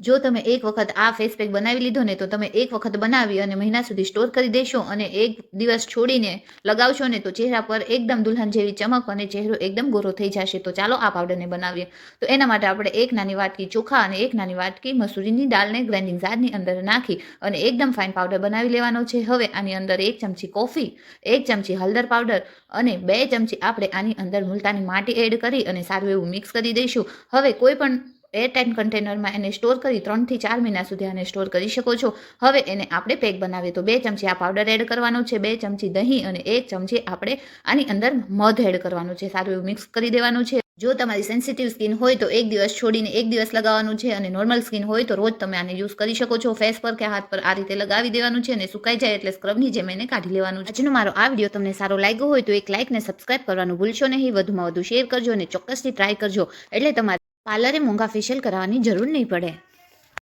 જો તમે એક વખત આ ફેસ પેક બનાવી લીધો ને, તો તમે એક વખત બનાવી અને મહિના સુધી સ્ટોર કરી દેશો અને એક દિવસ છોડીને લગાવશો ને, તો ચહેરા પર એકદમ દુલ્હન જેવી ચમક અને ચહેરો એકદમ ગોરો થઈ જશે. તો ચાલો આ પાવડરને બનાવીએ. તો એના માટે આપણે એક નાની વાટકી ચોખા અને એક નાની વાટકી મસૂરીની દાળને ગ્રાઇન્ડિંગ જારની અંદર નાખી અને એકદમ ફાઇન પાવડર બનાવી લેવાનો છે. હવે આની અંદર એક ચમચી કોફી એક ચમચી હળદર પાવડર અને બે ચમચી આપણે આની અંદર મુલતાની માટી એડ કરી અને સારું એવું મિક્સ કરી દઈશું. હવે કોઈ પણ એરટાઇટ કન્ટેનરમાં એને સ્ટોર કરી ત્રણથી ચાર મહિના સુધી આને સ્ટોર કરી શકો છો. હવે એને આપણે પેક બનાવીએ તો બે ચમચી આ પાવડર એડ કરવાનો છે, બે ચમચી દહીં અને એક ચમચી આપણે આની અંદર મધ એડ કરવાનું છે. સારું એવું મિક્સ કરી દેવાનું છે. જો તમારી સેન્સિટિવ સ્કિન હોય તો એક દિવસ છોડીને એક દિવસ લગાવવાનું છે અને નોર્મલ સ્કિન હોય તો રોજ તમે આને યુઝ કરી શકો છો. ફેસ પર કે હાથ પર આ રીતે લગાવી દેવાનું છે અને સુકાઈ જાય એટલે સ્ક્રબની જેમ એને કાઢી લેવાનું છે. આજનો મારો આ વીડિયો તમને સારો લાગ્યો હોય તો એક લાઇક ને સબસ્ક્રાઇબ કરવાનું ભૂલશો નહીં. વધુમાં વધુ શેર કરજો અને ચોક્કસથી ટ્રાય કરજો. એટલે તમારે પાર્લરે મોંઘા ફેશિયલ કરાવવાની જરૂર નહીં પડે.